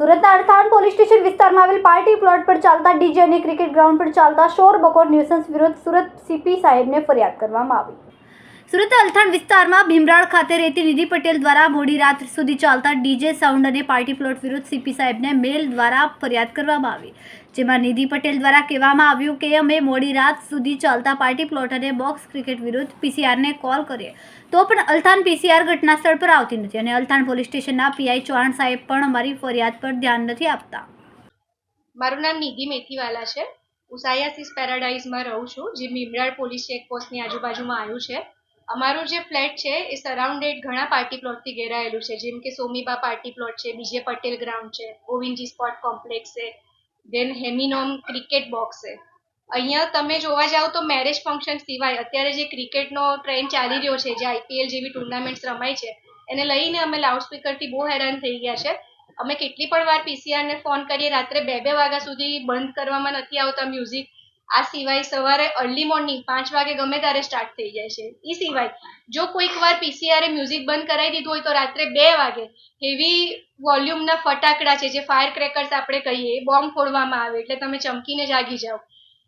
સુરતના અડથાણ police station વિસ્તારમાં આવેલ પાર્ટી પ્લોટ પર ચાલતા ડીજે અને ક્રિકેટ ગ્રાઉન્ડ પર ચાલતા શોર બકોર ન્યુસન્સ વિરુદ્ધ સુરત સીપી સાહેબને ફરિયાદ કરવામાં આવી. સુરત અલથાણ વિસ્તારમાં ભીમરાળ ખાતે રહેતી નિધિ પટેલ દ્વારા મોડી રાત સુધી ચાલતા ડીજે સાઉન્ડ અને પાર્ટી પ્લોટ વિરુદ્ધ સીપી સાહેબને મેલ દ્વારા ફરિયાદ કરવામાં આવી. જેમાં નિધિ પટેલ દ્વારા કહેવામાં આવ્યું કે અમે મોડી રાત સુધી ચાલતા પાર્ટી પ્લોટ અને બોક્સ ક્રિકેટ વિરુદ્ધ પીસીઆરને કોલ કરીએ. તો પણ અલથાણ પીસીઆર ઘટના સ્થળ પર આવતી નથી અને અલથાણ પોલીસ સ્ટેશનના પીઆઈ ચૌહાણ સાહેબ પણ અમારી ફરિયાદ પર ધ્યાન નથી આપતા. મારું નામ નિધિ મેથીવાલા છે. હું સાયાસીસ પેરાડાઇઝમાં રહું છું. જે ભીમરાળ પોલીસ ચેકપોસ્ટની આજુબાજુમાં આવ્યું છે. અમારું જે ફ્લેટ છે એ સરાઉન્ડેડ ઘણા પાર્ટી પ્લોટથી ઘેરાયેલું છે. જેમ કે સોમીબા પાર્ટી પ્લોટ છે, બીજે પટેલ ગ્રાઉન્ડ છે, ગોવિંદજી સ્પોર્ટ કોમ્પ્લેક્સ છે દેન હેમિનોમ ક્રિકેટ બોક્સ છે. અહીંયા તમે જોવા જાઓ તો મેરેજ ફંક્શન સિવાય અત્યારે જે ક્રિકેટનો ટ્રેન્ડ ચાલી રહ્યો છે, જે આઈપીએલ જેવી ટુર્નામેન્ટ્સ રમાય છે, એને લઈને અમે લાઉડસ્પીકરથી બહુ હેરાન થઈ ગયા છે. અમે કેટલી પણ વાર પીસીઆરને ફોન કરીએ, રાત્રે બે બે વાગ્યા સુધી બંધ કરવામાં નથી આવતા મ્યુઝિક આ સિવાય સવારે અર્લી મોર્નિંગ પાંચ વાગે ગમે ત્યારે સ્ટાર્ટ થઈ જાય છે. એ સિવાય જો કોઈક વાર પીસીઆરે મ્યુઝિક બંધ કરાવી દીધું હોય તો રાત્રે બે વાગે હેવી વોલ્યુમના ફટાકડા છે જે ફાયર ક્રેકર્સ આપણે કહીએ બોમ્બ ફોડવામાં આવે એટલે તમે ચમકીને જાગી જાઓ.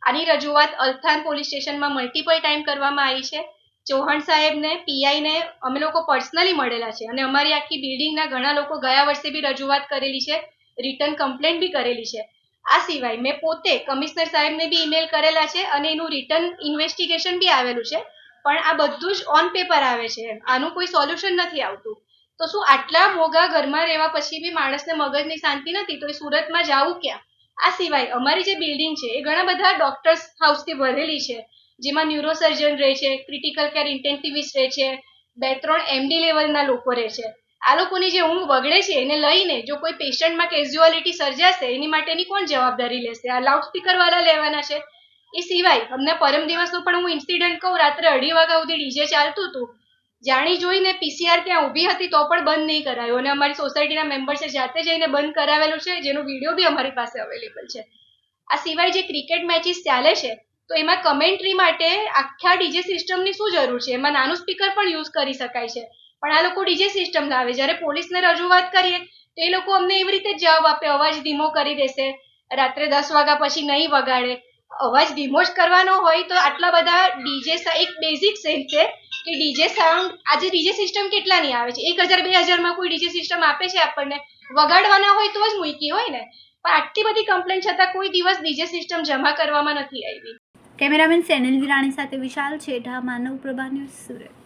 આની રજૂઆત અલથાન પોલીસ સ્ટેશનમાં મલ્ટિપલ ટાઈમ કરવામાં આવી છે. ચૌહાણ સાહેબને પીઆઈને અમે લોકો પર્સનલી મળેલા છે અને અમારી આખી બિલ્ડિંગના ઘણા લોકો ગયા વર્ષે બી રજૂઆત કરેલી છે. રિટર્ન કમ્પ્લેન્ટ બી કરેલી છે. આ સિવાય મેં પોતે કમિશનર સાહેબને બી ઈમેલ કરેલા છે અને એનું રિટર્ન ઇન્વેસ્ટિગેશન બી આવેલું છે. પણ આ બધું જ ઓન પેપર આવે છે. આનું કોઈ સોલ્યુશન નથી આવતું. તો શું આટલા મોઘા ઘરમાં રહેવા પછી બી માણસને મગજની શાંતિ નથી? તો એ સુરતમાં જવું ક્યાં? આ સિવાય અમારી જે બિલ્ડિંગ છે એ ઘણા બધા ડોક્ટર્સ હાઉસથી ભરેલી છે. જેમાં ન્યુરોસર્જન રહે છે ક્રિટિકલ કેર ઇન્ટેન્સિવિસ્ટ રહે છે, બે ત્રણ એમડી લેવલના લોકો રહે છે. આ લોકોની જે ઊંઘ બગડે છે, એને લઈને જો કોઈ પેશન્ટમાં કેઝ્યુઆલિટી સર્જાશે, એની માટેની કોણ જવાબદારી લેશે? આ લાઉડસ્પીકર વાળા લેવાના છે. એ સિવાય, અમને પરમ દિવસનું પણ હું ઇન્સિડન્ટ કહું, રાત્રે અઢી વાગ્યા સુધી ડીજે ચાલતું હતું. જાણી જોઈને પીસીઆર ત્યાં ઊભી હતી તો પણ બંધ નહીં કરાયો. અને અમારી સોસાયટીના મેમ્બર્સે જાતે જઈને બંધ કરાવેલું છે, જેનો વીડિયો બી અમારી પાસે અવેલેબલ છે. આ સિવાય જે ક્રિકેટ મેચીસ ચાલે છે, તો એમાં કમેન્ટ્રી માટે આખા ડીજે સિસ્ટમની શું જરૂર છે? એમાં નાનું સ્પીકર પણ યુઝ કરી શકાય છે. પણ આ લોકો ડીજે સિસ્ટમ લાવે. જ્યારે પોલીસને રજૂઆત કરીએ, તો એ લોકો અમને એવી રીતે જવાબ આપે, અવાજ ધીમો કરી દેશે. રાત્રે દસ વાગ્યા પછી નહીં વગાડે. અવાજ ધીમો જ કરવાનો હોય તો આટલા બધા ડીજે એક બેઝિક સેન્સ છે કે ડીજે સાઉન્ડ આજે ડીજે સિસ્ટમ કેટલાની આવે છે? એક હજાર, બે હજારમાં કોઈ ડીજે સિસ્ટમ આપે છે આપણને? વગાડવાના હોય તો જ મૂકી હોય ને? પણ આટલી બધી કમ્પ્લેન છતાં કોઈ દિવસ ડીજે સિસ્ટમ જમા કરવામાં નથી આવી. કેમેરામેન સેનિલ વિરાણી સાથે વિશાલ છેઢા માનવ પ્રભા ન્યૂઝ સુરત.